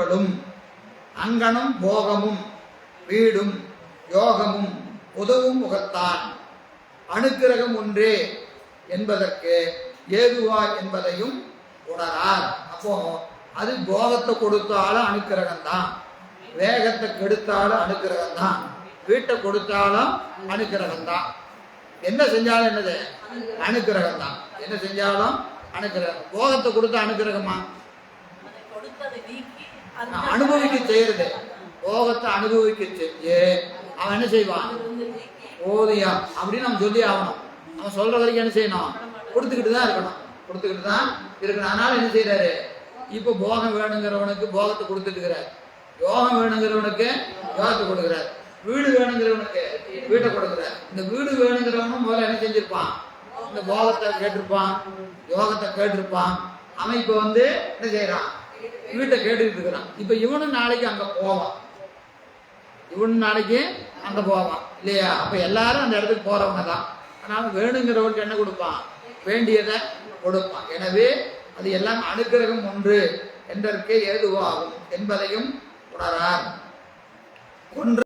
பொருட்களும் அங்கனும் போகமும் வீடும் யோகமும் உதவும் முகத்தான். அணுக்கிரகம் ஒன்றே என்பதற்கு ஏதுவா என்பதையும் உணரார். அப்போ அது போகத்தை கொடுத்தாலும் அணுக்கிரகம் தான் வேகத்தை கெடுத்தாலும் அணுக்கிரகம் தான் வீட்டை கொடுத்தாலும் அணுக்கிரகம் தான் என்ன செஞ்சாலும் என்னது? அணுக்கிரகம் தான் என்ன செஞ்சாலும் அணுக்கிரகம் போகத்தை கொடுத்தா அணுக்கிரகமா அதை கொடுத்ததை நீக்கி அந்த நான் அனுபவிக்க செய்யறது போகத்தை அனுபவிக்க செஞ்சு அவன் என்ன செய்வான்? போதியா? அப்படின்னு நம்ம சொல்லி ஆகணும். அவன் சொல்ற வரைக்கும் என்ன செய்யணும்? கொடுத்துக்கிட்டு தான் இருக்கணும். கொடுத்துக்கிட்டு தான் இருக்கணும். அதனால என்ன செய்யறாரு இப்போ போகம் வேணுங்கிறவனுக்கு போகத்தை கொடுத்துட்டு இருக்கிறார் யோகம் வேணுங்கிறவனுக்கு யோகத்தை கொடுக்குறார். வீடு வேணுங்கிறவனுக்கு வீட்டை கொடுக்குறார். இந்த வீடு வேணுங்கிறவனும் முதல்ல என்ன செஞ்சிருப்பான்? இந்த போகத்தை கேட்டிருப்பான். யோகத்தை கேட்டிருப்பான். அவன் இப்போ வந்து என்ன செய்யறான் வீட்டை கேட்டுக்கிட்டு இருக்கிறான் இப்போ இவனும் நாளைக்கு அங்க போவான். இவனும் நாளைக்கு அங்கே போவான். இல்லையா? அப்ப எல்லாரும் அந்த இடத்துக்கு போகிறவங்க தான் ஆனால் வேணுங்கிறவனுக்கு என்ன கொடுப்பான்? வேண்டியதை கொடுப்பான். எனவே அது எல்லாம் அனுக்கிரகம் ஒன்று என்பதற்கே ஏதுவாகும் என்பதையும் உணரார். ஒன்று